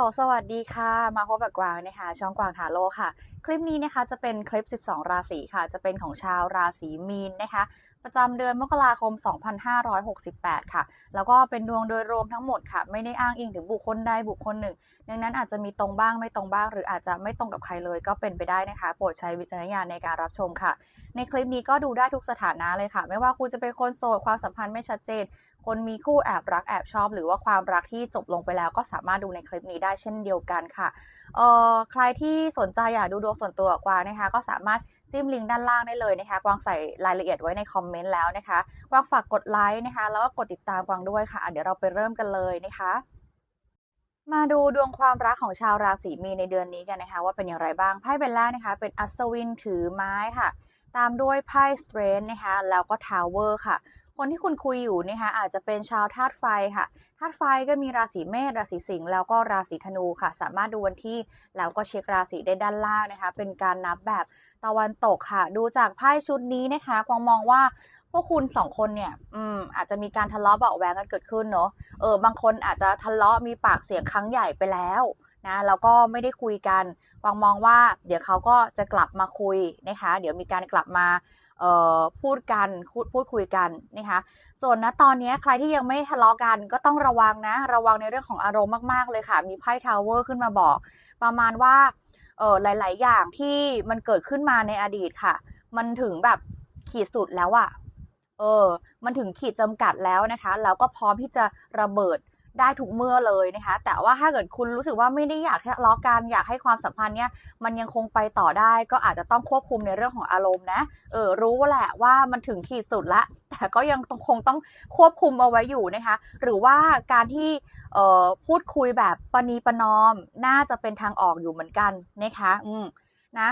ลสวัสดีค่ะ มาพบกับกวางนะคะ ช่องกวางทาโร่ค่ะ คลิปนี้นะคะจะเป็นคลิป 12 ราศีค่ะ จะเป็นของชาวราศีมีนนะคะประจำเดือนมกราคม 2568 ค่ะ แล้วก็เป็นดวงโดยรวมทั้งหมดค่ะ ไม่ได้อ้างอิงถึงบุคคลใดบุคคลหนึ่ง ดังนั้นอาจจะมีตรงบ้างไม่ตรงบ้าง หรืออาจจะไม่ตรงกับใครเลยก็เป็นไปได้นะคะ โปรดใช้วิจารณญาณในการรับชมค่ะ ในคลิปนี้ก็ดูได้ทุกสถานะเลยค่ะ ไม่ว่าคุณจะเป็นคนโสดความสัมพันธ์ไม่ชัดเจน คนมีคู่แอบรักแอบชอบ หรือว่าความรักที่จบลงไปแล้วก็สามารถดูในคลิปนี้ได้เช่นเดียวกันค่ะเอ่อใครที่สนใจอยากดูดวงส่วนตัวกับกวางนะคะ ก็สามารถจิ้มลิงก์ด้านล่างได้เลยนะคะกวางใส่รายละเอียดไว้ในคอมเมนต์แล้วนะคะ กวางฝากกดไลค์นะคะ แล้วก็กดติดตามกวางด้วยค่ะ เดี๋ยวเราไปเริ่มกันเลยนะคะมาดูดวงความรักของชาวราศีมีนในเดือนนี้กันนะคะ ว่าเป็นอย่างไรบ้างไพ่เบแรกนะคะ เป็นอัศวินถือไม้ค่ะ ตามด้วยไพ่สเตรนนะคะแล้วก็ทาวเวอร์ค่ะ คนที่คุณคุยอยู่นะคะอาจจะเป็นชาวธาตุไฟค่ะธาตุไฟก็มีราศีเมษราศีสิงห์แล้วก็ราศีธนูค่ะ สามารถดูวันที่แล้วก็เช็คราศีได้ด้านล่างนะคะ เป็นการนับแบบตะวันตกค่ะ ดูจากไพ่ชุดนี้นะคะกวางมองว่าพวกคุณสองคนเนี่ย อืม อาจจะมีการทะเลาะเบาะแวงกันเกิดขึ้นเนาะเออบางคนอาจจะทะเลาะมีปากเสียงครั้งใหญ่ไปแล้ว นะแล้วก็ไม่ได้คุยกันวางมองว่า เดี๋ยวเขาก็จะกลับมาคุยนะคะ เดี๋ยวมีการกลับมาพูดกันพูดพูดคุยกันนะคะ ส่วนนะตอนนี้ใครที่ยังไม่ทะเลาะกันก็ต้องระวังนะ ระวังในเรื่องของอารมณ์มากๆเลยค่ะ มีไพ่ทาวเวอร์ขึ้นมาบอก ประมาณว่าเออหลาย ๆ อย่างที่มันเกิดขึ้นมาในอดีตค่ะ มันถึงแบบขีดสุดแล้วอะเออ มันถึงขีดจำกัดแล้วนะคะ แล้วก็พร้อมที่จะระเบิด ได้ทุกเมื่อเลยนะคะ แต่ว่าถ้าเกิดคุณรู้สึกว่าไม่ได้อยากทะเลาะกันอยากให้ความสัมพันธ์เนี้ยมันยังคงไปต่อได้ ก็อาจจะต้องควบคุมในเรื่องของอารมณ์นะเออรู้แหละว่ามันถึงขีดสุดละ แต่ก็ยังคงต้องควบคุมเอาไว้อยู่นะคะ หรือว่าการที่เอ่อพูดคุยแบบปณีประนอมน่าจะเป็นทางออกอยู่เหมือนกันนะคะอืมนะ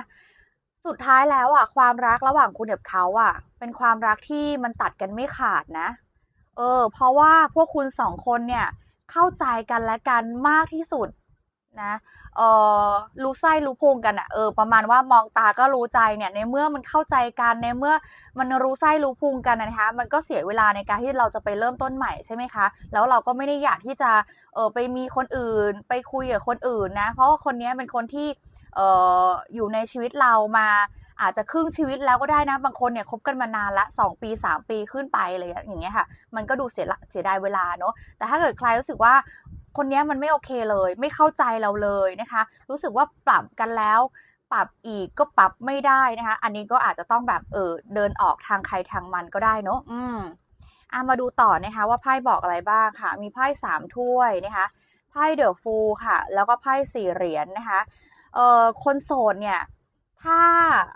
สุดท้ายแล้วอะความรักระหว่างคุณกับเขาอะ เป็นความรักที่มันตัดกันไม่ขาดนะ เออ เพราะว่าพวกคุณสองคนเนี่ย เข้าใจกันและกันมากที่สุดนะเออรู้ไส้รู้พุงกันอะเออประมาณว่ามองตาก็รู้ใจเนี่ยในเมื่อมันเข้าใจกันในเมื่อมันรู้ไส้รู้พุงกันนะคะมันก็เสียเวลาในการที่เราจะไปเริ่มต้นใหม่ใช่ไหมคะแล้วเราก็ไม่ได้อยากที่จะเออไปมีคนอื่น ไปคุยกับคนอื่นนะเพราะว่าคนนี้เป็นคนที่ อออยู่ในชีวิตเรามาอาจจะครึ่งชีวิตแล้วก็ได้นะ บางคนเนี่ยคบกันมานานละ 2 ปี 3 ปีขึ้นไปเลยอย่างเงี้ยค่ะ มันก็ดูเสียเสียดายเวลาเนาะแต่ถ้าเกิดใครรู้สึกว่าคนนี้มันไม่โอเคเลย ไม่เข้าใจเราเลยนะคะ รู้สึกว่าปรับกันแล้วปรับอีกก็ปรับไม่ได้นะคะ อันนี้ก็อาจจะต้องแบบเออเดินออกทางใครทางมันก็ได้เนาะอืมอะมาดูต่อนะคะว่าไพ่บอกอะไรบ้างค่ะ มีไพ่สามถ้วยนะคะ ไพ่เดอะฟูลค่ะ แล้วก็ไพ่สี่เหรียญนะคะ เอ่อคนโสดเนี่ยถ้า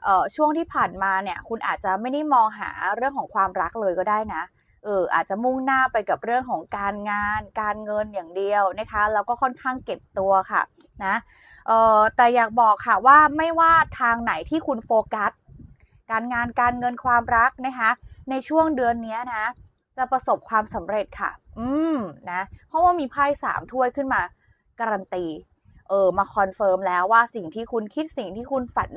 เอ่อช่วงที่ผ่านมาเนี่ย คุณอาจจะไม่ได้มองหาเรื่องของความรักเลยก็ได้นะเอออาจจะมุ่งหน้าไปกับเรื่องของการงาน การเงินอย่างเดียวนะคะแล้วก็ค่อนข้างเก็บตัวค่ะนะเออแต่อยากบอกค่ะว่าไม่ว่าทางไหนที่คุณโฟกัส การงานการเงินความรักนะคะในช่วงเดือนนี้นะจะประสบความสำเร็จค่ะ อืมนะเพราะว่ามีไพ่สามถ้วยขึ้นมาการันตี เออมาคอนเฟิร์มแล้วว่าสิ่งที่คุณคิดสิ่งที่คุณฝัน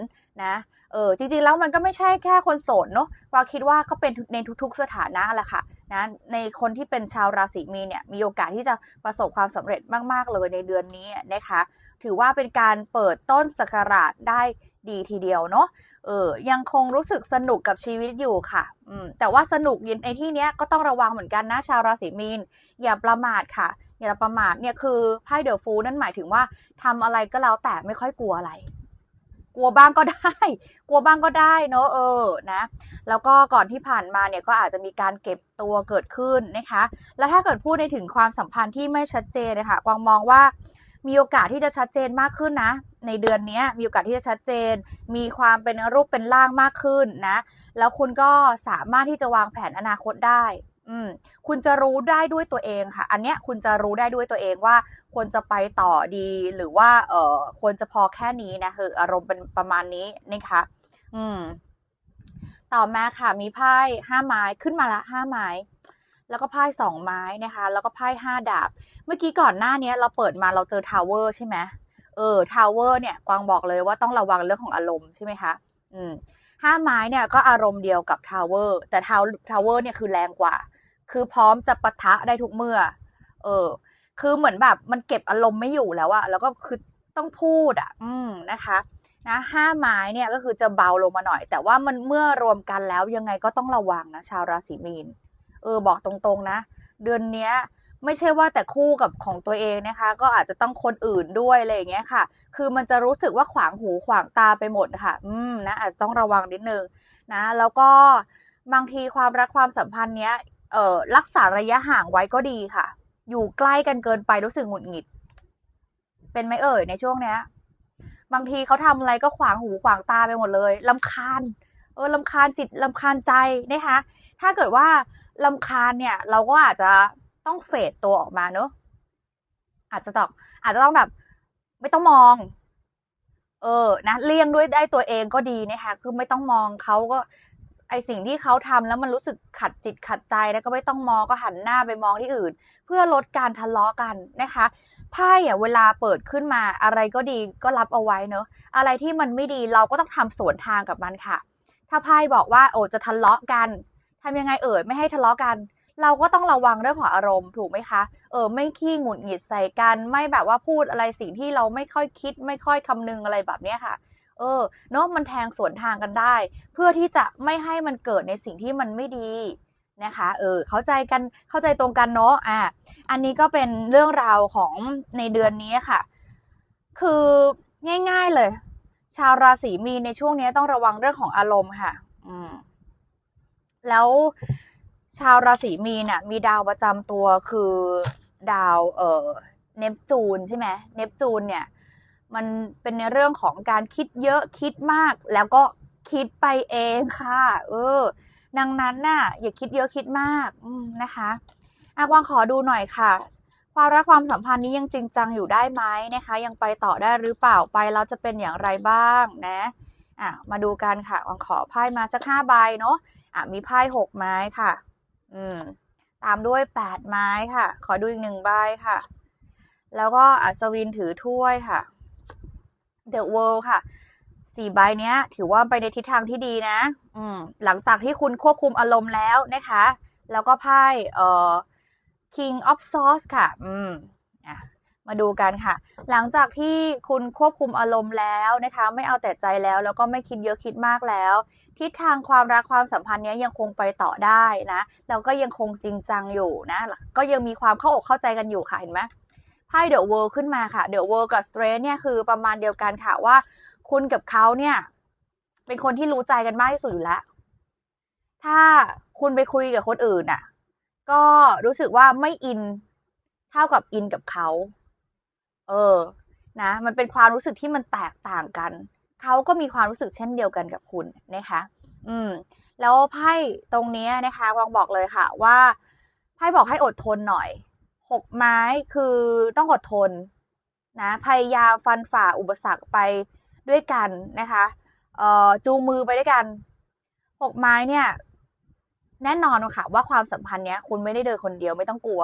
นะเออจริงๆแล้วมันก็ไม่ใช่แค่คนโสดเนาะว่าคิดว่าก็เป็นในทุกๆสถานะแหละค่ะนะในคนที่เป็นชาวราศีมีนเนี่ยมีโอกาสที่จะประสบความสำเร็จมากๆเลยในเดือนนี้นะคะ ถือว่าเป็นการเปิดต้นสักราชได้ ดีทีเดียวเนาะเออยังคงรู้สึกสนุกกับชีวิตอยู่ค่ะอืมแต่ว่าสนุกในที่เนี้ยก็ต้องระวังเหมือนกันนะชาวราศีมีน อย่าประมาทค่ะ อย่าประมาทเนี่ยคือไพ่เดอะฟูนั่นหมายถึงว่าทำอะไรก็แล้วแต่ไม่ค่อยกลัวอะไรกลัวบ้างก็ได้ กลัวบ้างก็ได้เนอะเออนะ แล้วก็ก่อนที่ผ่านมาเนี่ยก็อาจจะมีการเก็บตัวเกิดขึ้นนะคะ แล้วถ้าเกิดพูดในถึงความสัมพันธ์ที่ไม่ชัดเจนนะคะกวางมองว่า มีโอกาสที่จะชัดเจนมากขึ้นนะ ในเดือนนี้มีโอกาสที่จะชัดเจน มีความเป็นรูปเป็นร่างมากขึ้นนะ แล้วคุณก็สามารถที่จะวางแผนอนาคตได้อืมคุณจะรู้ได้ด้วยตัวเองค่ะ อันเนี้ยคุณจะรู้ได้ด้วยตัวเองว่าควรจะไปต่อดีหรือว่าเออควรจะพอแค่นี้นะคืออารมณ์เป็นประมาณนี้นะคะอืมต่อมาค่ะมีไพ่ห้าไม้ขึ้นมาละห้าไม้ แล้วก็ไพ่สองไม้นะคะ แล้วก็ไพ่ห้าดาบ เมื่อกี้ก่อนหน้านี้เราเปิดมาเราเจอทาวเวอร์ใช่ไหมเออทาวเวอร์เนี่ยกวางบอกเลยว่าต้องระวังเรื่องของอารมณ์ใช่ไหมคะอืมห้าไม้เนี่ยก็อารมณ์เดียวกับทาวเวอร์แต่ทาวทาวเวอร์เนี่ยคือแรงกว่า คือพร้อมจะปะทะได้ทุกเมื่อ เออ คือเหมือนแบบมันเก็บอารมณ์ไม่อยู่แล้วอะแล้วก็คือต้องพูดอะอืมนะคะนะห้าไม้เนี่ยก็คือจะเบาลงมาหน่อย แต่ว่ามันเมื่อรวมกันแล้วยังไงก็ต้องระวังนะชาวราศีมีน เออบอกตรงๆนะ เดือนเนี้ยไม่ใช่ว่าแต่คู่กับของตัวเองนะคะ ก็อาจจะต้องคนอื่นด้วยอะไรอย่างเงี้ยค่ะ คือมันจะรู้สึกว่าขวางหูขวางตาไปหมดค่ะ อืมนะอาจจะต้องระวังนิดนึงนะ แล้วก็บางทีความรักความสัมพันธ์เนี้ยเออรักษาระยะห่างไว้ก็ดีค่ะ อยู่ใกล้กันเกินไปรู้สึกหงุดหงิด เป็นไหมเอ่ยในช่วงเนี้ย บางทีเขาทำอะไรก็ขวางหูขวางตาไปหมดเลยลำคาญ เออลำคาญจิตลำคาญใจนะคะ ถ้าเกิดว่าลำคาญเนี่ยเราก็อาจจะต้องเฟดตัวออกมาเนอะอาจจะต้องอาจจะต้องแบบไม่ต้องมอง เออนะเลี่ยงด้วยได้ตัวเองก็ดีนะคะคือไม่ต้องมองเขาก็ไอสิ่งที่เขาทำแล้วมันรู้สึกขัดจิตขัดใจแล้วก็ไม่ต้องมองก็หันหน้าไปมองที่อื่น เพื่อลดการทะเลาะกันนะคะไพ่อะเวลาเปิดขึ้นมาอะไรก็ดีก็รับเอาไว้เนอะอะไรที่มันไม่ดีเราก็ต้องทำสวนทางกับมันค่ะ ถ้าไพ่บอกว่าโอ้จะทะเลาะกันทำยังไงเอ่ยไม่ให้ทะเลาะกัน เราก็ต้องระวังเรื่องของอารมณ์ถูกไหมคะเออไม่ขี้หงุดหงิดใส่กันไม่แบบว่าพูดอะไรสิ่งที่เราไม่ค่อยคิด ไม่ค่อยคำนึงอะไรแบบเนี้ยค่ะ เออเนาะมันแทงสวนทางกันได้ เพื่อที่จะไม่ให้มันเกิดในสิ่งที่มันไม่ดีนะคะเออเข้าใจกันเข้าใจตรงกันเนาะอะอันนี้ก็เป็นเรื่องราวของในเดือนนี้ค่ะ คือง่าย ๆเลย ชาวราศีมีนในช่วงนี้ต้องระวังเรื่องของอารมณ์ค่ะ อืม แล้วชาวราศีมีนน่ะ มีดาวประจำตัวคือดาวเอ่อเนปจูนใช่ไหมเนปจูนเนี่ย มันเป็นในเรื่องของการคิดเยอะคิดมาก แล้วก็คิดไปเองค่ะ เออ ดังนั้นน่ะ อย่าคิดเยอะคิดมากนะคะอากวางขอดูหน่อยค่ะ ความรักความสัมพันธ์นี้ยังจริงจังอยู่ได้ไหมนะคะ ยังไปต่อได้หรือเปล่าไปแล้วจะเป็นอย่างไรบ้างนะอะมาดูกันค่ะวางขอไพ่มาสักห้าใบเนาะอะมีไพ่หกไม้ค่ะ อืมตามด้วยแปดไม้ค่ะ ขอดูอีกหนึ่งใบค่ะ แล้วก็อัศวินถือถ้วยค่ะ The World ค่ะสี่ใบเนี้ย ถือว่าไปในทิศทางที่ดีนะ อืมหลังจากที่คุณควบคุมอารมณ์แล้วนะคะ แล้วก็ไพ่เอ่อ King of Swords ค่ะ อืมอะมาดูกันค่ะ หลังจากที่คุณควบคุมอารมณ์แล้วนะคะ ไม่เอาแต่ใจแล้ว แล้วก็ไม่คิดเยอะคิดมากแล้ว ทิศทางความรักความสัมพันธ์เนี้ยยังคงไปต่อได้นะแล้วก็ยังคงจริงจังอยู่นะ ก็ยังมีความเข้าอกเข้าใจกันอยู่ค่ะ เห็นไหมไพ่เดอะเวิลด์ขึ้นมาค่ะเดอะเวิลด์กับสเตรทเนี่ยคือประมาณเดียวกันค่ะว่า คุณกับเขาเนี่ย เป็นคนที่รู้ใจกันมากที่สุดอยู่แล้ว ถ้าคุณไปคุยกับคนอื่นน่ะ ก็รู้สึกว่าไม่อินเท่ากับอินกับเขา เออ นะ มันเป็นความรู้สึกที่มันแตกต่างกัน เขาก็มีความรู้สึกเช่นเดียวกันกับคุณนะคะ อืม แล้วไพ่ตรงนี้นะคะวางบอกเลยค่ะ ว่าไพ่บอกให้อดทนหน่อย หกไม้คือต้องอดทนนะ พยายามฟันฝ่าอุปสรรคไปด้วยกันนะคะ เอ่อ จูงมือไปด้วยกัน หกไม้เนี่ย แน่นอนค่ะ ว่าความสัมพันธ์เนี้ยคุณไม่ได้เดินคนเดียวไม่ต้องกลัว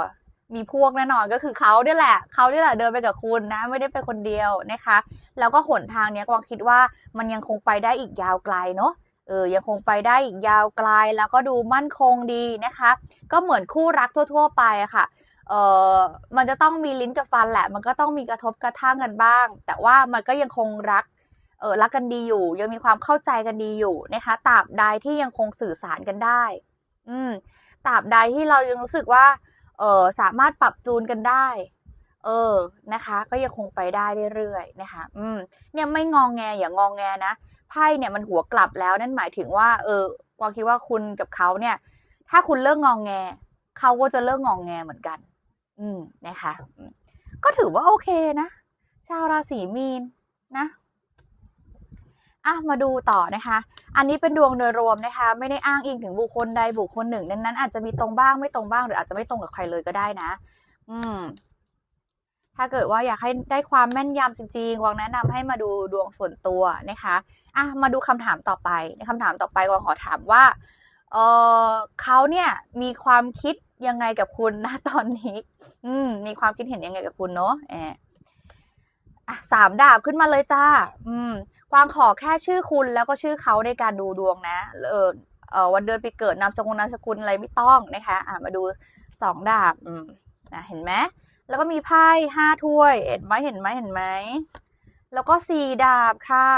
มีพวกแน่นอนก็คือเขาเนี่ยแหละเขาเนี่ยแหละเดินไปกับคุณนะ ไม่ได้ไปคนเดียวนะคะ แล้วก็หนทางเนี้ยกวางคิดว่ามันยังคงไปได้อีกยาวไกลเนาะเออยังคงไปได้อีกยาวไกลแล้วก็ดูมั่นคงดีนะคะ ก็เหมือนคู่รักทั่ว ๆ ไปอะค่ะเออมันจะต้องมีลิ้นกับฟันแหละ มันก็ต้องมีกระทบกระทั่งกันบ้าง แต่ว่ามันก็ยังคงรักเออรักกันดีอยู่ ยังมีความเข้าใจกันดีอยู่นะคะตราบใดที่ยังคงสื่อสารกันได้ อืมตราบใดที่เรายังรู้สึกว่า เออสามารถปรับจูนกันได้ เออนะคะ ก็ยังคงไปได้เรื่อยๆนะคะ อืม เนี่ยไม่งองแงอย่างงองแงนะไพ่เนี่ยมันหัวกลับแล้วนั่นหมายถึงว่า เออวางคิดว่าคุณกับเขาเนี่ย ถ้าคุณเลิกงองแงเขาก็จะเลิกงองแงเหมือนกัน อืมนะคะก็ถือว่าโอเคนะ ชาวราศีมีนนะ อะมาดูต่อนะคะ อันนี้เป็นดวงโดยรวมนะคะ ไม่ได้อ้างอิงถึงบุคคลใดบุคคลหนึ่งดังนั้นอาจจะมีตรงบ้างไม่ตรงบ้างหรืออาจจะไม่ตรงกับใครเลยก็ได้นะ อืม ถ้าเกิดว่าอยากให้ได้ความแม่นยำจริงๆวางแนะนำให้มาดูดวงส่วนตัวนะคะอะมาดูคำถามต่อไปในคำถามต่อไปวางขอถามว่า เออเขาเนี่ยมีความคิดยังไงกับคุณนะตอนนี้ อืม มีความคิดเห็นยังไงกับคุณเนาะแอบ อะสามดาบขึ้นมาเลยจ้า อืมกวางขอแค่ชื่อคุณแล้วก็ชื่อเขาในการดูดวงนะ เออเออวันเดือนปีเกิดนามสกุลนามสกุลอะไรไม่ต้องนะคะ อะมาดูสองดาบ อืมนะเห็นไหมแล้วก็มีไพ่ห้าถ้วย เห็นไหมเห็นไหมเห็นไหม แล้วก็สี่ดาบค่ะ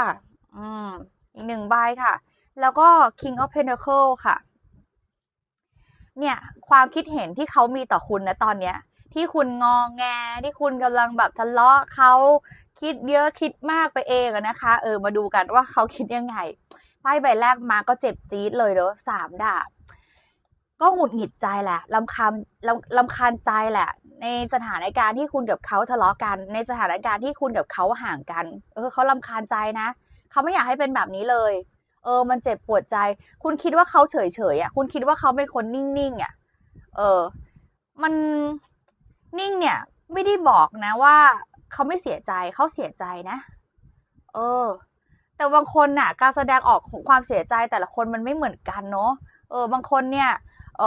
อืม อีกหนึ่งใบค่ะ แล้วก็ King of Pentacle ค่ะ เนี่ย ความคิดเห็นที่เขามีต่อคุณนะตอนเนี้ย ที่คุณงองแงที่คุณกำลังแบบทะเลาะเขาคิดเยอะคิดมากไปเองนะคะ เออมาดูกันว่าเขาคิดยังไงไพ่ใบแรกมาก็เจ็บจี๊ดเลยเด้อสามดาบก็หงุดหงิดใจแหละลำคาญลำลำคาญใจแหละ ในสถานการณ์ที่คุณกับเขาทะเลาะกัน ในสถานการณ์ที่คุณกับเขาห่างกัน เออเขาลำคาญใจนะเขาไม่อยากให้เป็นแบบนี้เลย เออ มันเจ็บปวดใจ คุณคิดว่าเขาเฉยเฉยอะ คุณคิดว่าเขาเป็นคนนิ่งๆอะ เออ มัน นิ่งเนี่ยไม่ได้บอกนะว่าเขาไม่เสียใจเขาเสียใจนะ เออ แต่บางคนน่ะ การแสดงออกของความเสียใจแต่ละคนมันไม่เหมือนกันเนาะเออบางคนเนี่ยเอ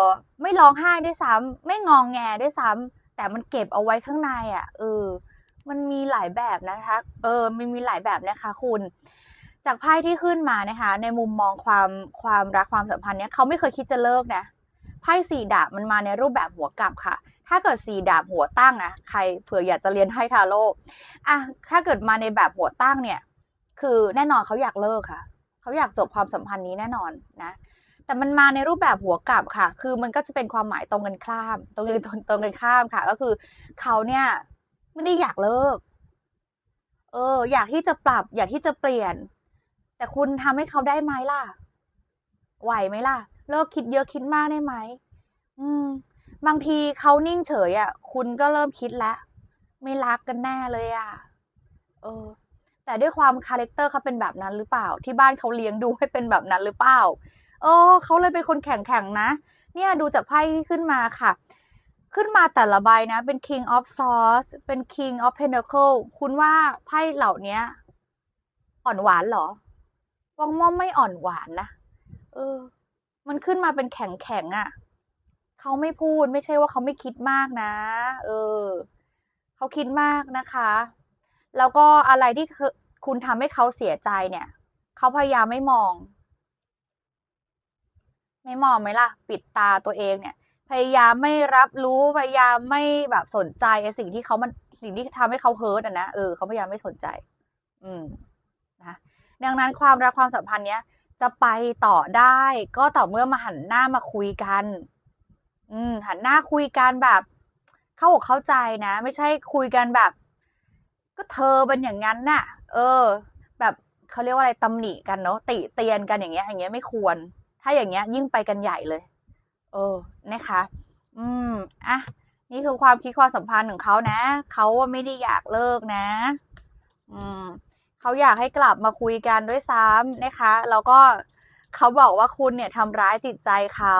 อไม่ร้องไห้ด้วยซ้ำไม่งองแงด้วยซ้ำแต่มันเก็บเอาไว้ข้างในอะเออ มันมีหลายแบบนะคะ เออมันมีหลายแบบนะคะ คุณ จากไพ่ที่ขึ้นมานะคะ ในมุมมองความความรักความสัมพันธ์เนี่ยเขาไม่เคยคิดจะเลิกนะ ไพ่สี่ดาบมันมาในรูปแบบหัวกลับค่ะ ถ้าเกิดสี่ดาบหัวตั้งนะใครเผื่ออยากจะเรียนไพ่ทาโร่อะถ้าเกิดมาในแบบหัวตั้งเนี่ย คือแน่นอนเขาอยากเลิกค่ะ เขาอยากจบความสัมพันธ์นี้แน่นอนนะ แต่มันมาในรูปแบบหัวกลับค่ะ คือมันก็จะเป็นความหมายตรงกันข้าม ตรงกันตรงกันข้ามค่ะ ก็คือเขาเนี่ยไม่ได้อยากเลิก เออ อยากที่จะปรับ อยากที่จะเปลี่ยน แต่คุณทำให้เขาได้ไหมล่ะ ไหวไหมล่ะ เลิกคิดเยอะคิดมากได้ไหมอืม บางทีเขานิ่งเฉยอะ คุณก็เริ่มคิดแล้วไม่รักกันแน่เลยอะ เออ แต่ด้วยความคาแรคเตอร์เขาเป็นแบบนั้นหรือเปล่า ที่บ้านเขาเลี้ยงดูให้เป็นแบบนั้นหรือเปล่าเออเขาเลยเป็นคนแข็งแข็งนะ เนี่ยดูจากไพ่ที่ขึ้นมาค่ะ ขึ้นมาแต่ละใบนะ เป็น King of Swords เป็น King of Pentacle คุณว่าไพ่เหล่านี้อ่อนหวานเหรอวังม่อมไม่อ่อนหวานนะ เออ มันขึ้นมาเป็นแข็งแข็งอะ่ะเขาไม่พูดไม่ใช่ว่าเขาไม่คิดมากนะ เออเขาคิดมากนะคะ แล้วก็อะไรที่คุณทำให้เขาเสียใจเนี่ยเขาพยายามไม่มอง ไม่มองไหมล่ะ ปิดตาตัวเองเนี่ย พยายามไม่รับรู้พยายามไม่แบบสนใจไอ้สิ่งที่เขามันสิ่งที่ทำให้เขาเฮิร์ตอะนะเออเขาพยายามไม่สนใจ อืมนะดังนั้นความรักความสัมพันธ์เนี้ย จะไปต่อได้ ก็ต่อเมื่อมาหันหน้ามาคุยกัน อืม หันหน้าคุยกันแบบ เข้าอกเข้าใจนะ ไม่ใช่คุยกันแบบ ก็เธอเป็นอย่างนั้นน่ะ เออ แบบเขาเรียกว่าอะไรตำหนิกันเนาะติเตียนกันอย่างเงี้ย อย่างเงี้ยไม่ควร ถ้าอย่างเงี้ย ยิ่งไปกันใหญ่เลย เออ นะคะ อืมอะนี่คือความคิดความสัมพันธ์ของเขานะ เขาไม่ได้อยากเลิกนะ อืม เขาอยากให้กลับมาคุยกันด้วยซ้ำนะคะ แล้วก็เขาบอกว่าคุณเนี่ยทำร้ายจิตใจเขา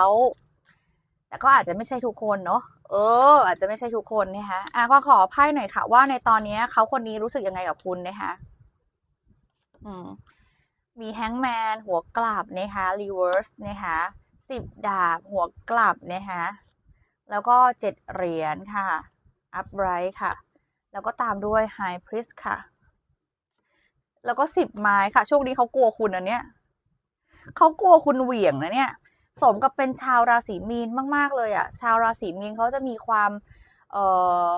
แต่ก็อาจจะไม่ใช่ทุกคนเนาะเออ อาจจะไม่ใช่ทุกคนนะคะอะก็ขอไพ่หน่อยค่ะ ว่าในตอนนี้เขาคนนี้รู้สึกยังไงกับคุณนะคะอืมมีแฮงแมนหัวกลับนะคะรีเวิร์สนะคะสิบดาบหัวกลับนะคะแล้วก็เจ็ดเหรียญค่ะอัพไรท์ค่ะ แล้วก็ตามด้วยไฮพริสค่ะ แล้วก็สิบไม้ค่ะ ช่วงนี้เขากลัวคุณอันเนี้ยเขากลัวคุณเหวี่ยงนะเนี่ย สมกับเป็นชาวราศีมีนมาก ๆ เลยอะ่ะ ชาวราศีมีนเขาจะมีความเอ่อ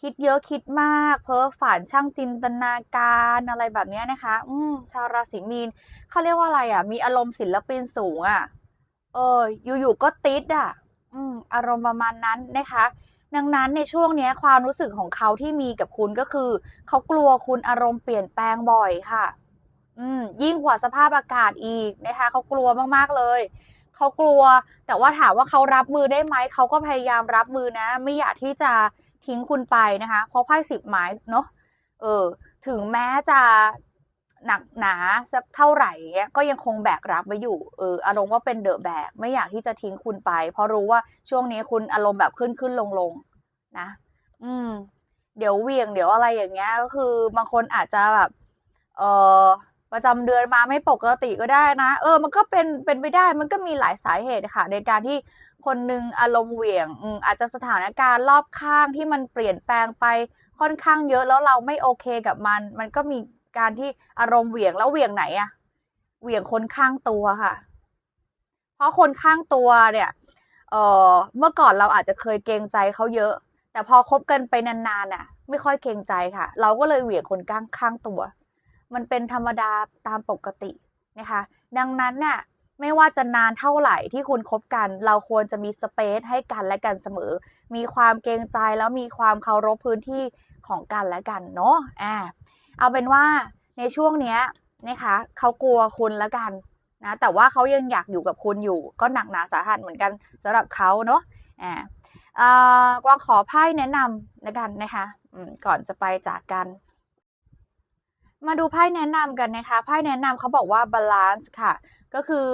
คิดเยอะคิดมาก เพ้อฝันช่างจินตนาการอะไรแบบนี้นะคะ อืมชาวราศีมีนเขาเรียกว่าอะไรอะ่ะ มีอารมณ์ศิลปินสูงอะ่ะ เอออยู่ๆก็ติดอะ อารมณ์ประมาณนั้นนะคะ ดังนั้นในช่วงนี้ความรู้สึกของเขาที่มีกับคุณก็คือ เขากลัวคุณอารมณ์เปลี่ยนแปลงบ่อยค่ะ อืมยิ่งกว่าสภาพอากาศอีกนะคะ เขากลัวมากๆเลยเขากลัว แต่ว่าถามว่าเขารับมือได้ไหมเขาก็พยายามรับมือนะ ไม่อยากที่จะทิ้งคุณไปนะคะ เพราะไพ่สิบไม้เนาะเออ ถึงแม้จะ หนักหนาสักเท่าไหร่เงี้ยก็ยังคงแบกรับไว้อยู่เอออารมณ์ว่าเป็นเดอะแบกไม่อยากที่จะทิ้งคุณไป เพราะรู้ว่าช่วงนี้คุณอารมณ์แบบขึ้นขึ้นลงลงนะ อืม เดี๋ยวเวียงเดี๋ยวอะไรอย่างเงี้ย ก็คือบางคนอาจจะแบบ เออประจำเดือนมาไม่ปกติก็ได้นะ เออ มันก็เป็นเป็นไปได้ มันก็มีหลายสาเหตุค่ะ ในการที่คนหนึ่งอารมณ์เหวี่ยงออาจจะสถานการณ์รอบข้างที่มันเปลี่ยนแปลงไปค่อนข้างเยอะแล้วเราไม่โอเคกับมัน มันก็มี การที่อารมณ์เหวี่ยงแล้วเหวี่ยงไหนอะเหวี่ยงคนข้างตัวค่ะ เพราะคนข้างตัวเนี่ย เออเมื่อก่อนเราอาจจะเคยเกรงใจเขาเยอะ แต่พอคบกันไปนานๆน่ะ ไม่ค่อยเกรงใจค่ะ เราก็เลยเหวี่ยงคนข้างข้างตัว มันเป็นธรรมดาตามปกตินะคะ ดังนั้นน่ะ ไม่ว่าจะนานเท่าไหร่ที่คุณคบกัน เราควรจะมีสเปซให้กันและกันเสมอ มีความเกรงใจแล้วมีความเคารพพื้นที่ของกันและกันเนาะอ่าเอาเป็นว่าในช่วงเนี้ยนะคะเขากลัวคุณแล้วกันนะแต่ว่าเขายังอยากอยู่กับคุณอยู่ ก็หนักหนาสาหัสเหมือนกันสำหรับเขาเนาะอ่าเออกวางขอไพ่แนะนำแล้วกันนะคะก่อนจะไปจากกัน มาดูไพ่แนะนำกันนะคะไพ่แนะนำเขาบอกว่าบาลานซ์ค่ะ ก็คือ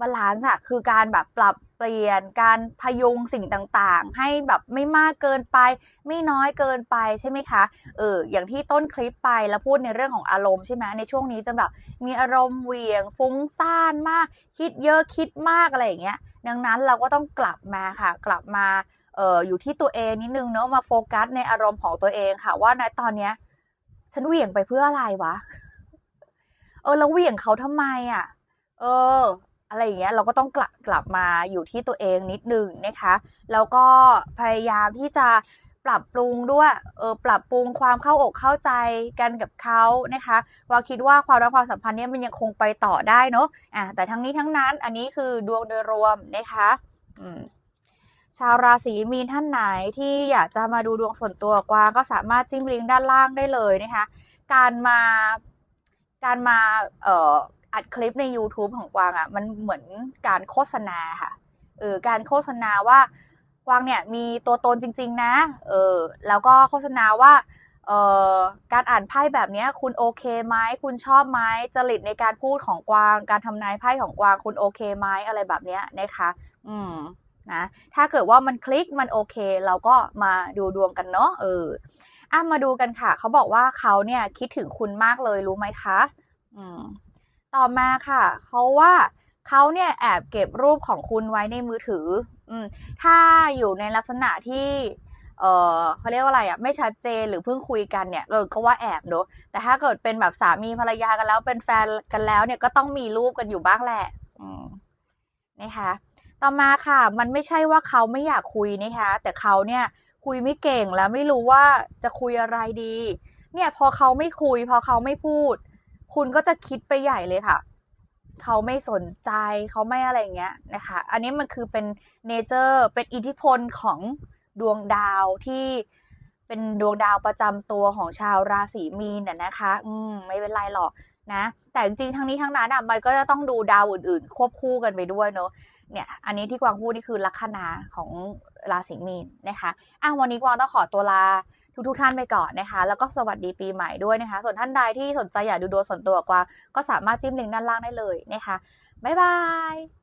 บาลานซ์อะคือการแบบปรับเปลี่ยนการพยุงสิ่งต่างๆ ให้แบบไม่มากเกินไป ไม่น้อยเกินไปใช่ไหมคะเอออย่างที่ต้นคลิปไปแล้วพูดในเรื่องของอารมณ์ใช่ไหมในช่วงนี้จะแบบมีอารมณ์เหวี่ยงฟุ้งซ่านมาก คิดเยอะคิดมากอะไรอย่างเงี้ยดังนั้นเราก็ต้องกลับมาค่ะ กลับมาเอออยู่ที่ตัวเองนิดนึงเนาะมาโฟกัสในอารมณ์ของตัวเองค่ะว่าในตอนเนี้ย ฉันเหวี่ยงไปเพื่ออะไรวะ เออแล้วเหวี่ยงเขาทำไมอะ เออ อะไรอย่างเงี้ย เราก็ต้องกลับกลับมาอยู่ที่ตัวเองนิดนึงนะคะ แล้วก็พยายามที่จะปรับปรุงด้วย เออ ปรับปรุงความเข้าอกเข้าใจกันกับเขานะคะว่าคิดว่าความรักความสัมพันธ์เนี้ยมันยังคงไปต่อได้เนาะ อะแต่ทั้งนี้ทั้งนั้น อันนี้คือดวงโดยรวมนะคะ อืม ชาวราศีมีนท่านไหนที่อยากจะมาดูดวงส่วนตัวกวางก็สามารถจิ้มลิงก์ด้านล่างได้เลยนะคะการมาการมาเอ่ออัดคลิปใน YouTube ของกวางอะ่ะมันเหมือนการโฆษณาค่ะเออการโฆษณาว่ากวางเนี่ยมีตัวตนจริง ๆ นะเออแล้วก็โฆษณาว่าเอ่อการอ่านไพ่แบบนี้คุณโอเคไหมคุณชอบไหมจริตในการพูดของกวาง การทำนายไพ่ของกวางคุณโอเคไหมอะไรแบบเนี้ยนะคะ อืม นะถ้าเกิดว่ามันคลิกมันโอเค เราก็มาดูดวงกันเนาะเอออะมาดูกันค่ะ เขาบอกว่าเขาเนี่ยคิดถึงคุณมากเลยรู้ไหมคะอืมต่อมาค่ะเขาว่าเขาเนี่ยแอบเก็บรูปของคุณไว้ในมือถือ อืมถ้าอยู่ในลักษณะที่เออเขาเรียกว่าอะไรอะไม่ชัดเจนหรือเพิ่งคุยกันเนี่ยเออก็ว่าแอบเนอะแต่ถ้าเกิดเป็นแบบสามีภรรยากันแล้วเป็นแฟนกันแล้วเนี่ยก็ต้องมีรูปกันอยู่บ้างแหละ อืมนะคะ ต่อมาค่ะ มันไม่ใช่ว่าเขาไม่อยากคุยนะคะ แต่เขาเนี่ยคุยไม่เก่งแล้วไม่รู้ว่าจะคุยอะไรดี เนี่ยพอเขาไม่คุย พอเขาไม่พูด คุณก็จะคิดไปใหญ่เลยค่ะ เขาไม่สนใจเขาไม่อะไรอย่างเงี้ยนะคะ อันนี้มันคือเป็นเนเจอร์เป็นอิทธิพลของดวงดาวที่เป็นดวงดาวประจำตัวของชาวราศีมีนน่ะนะคะ อืมไม่เป็นไรหรอก นะแต่จริงๆทั้งนี้ทั้งนั้นอะมันก็จะต้องดูดาวอื่นๆ ควบคู่กันไปด้วยเนาะเนี่ยอันนี้ที่กวางพูดนี่คือลัคนาของราศีมีนนะคะอะวันนี้กวางต้องขอตัวลาทุกๆท่านไปก่อนนะคะ แล้วก็สวัสดีปีใหม่ด้วยนะคะ ส่วนท่านใดที่สนใจอยากดูดวงส่วนตัวกวางก็สามารถจิ้มลิงก์ด้านล่างได้เลยนะคะบ๊ายบาย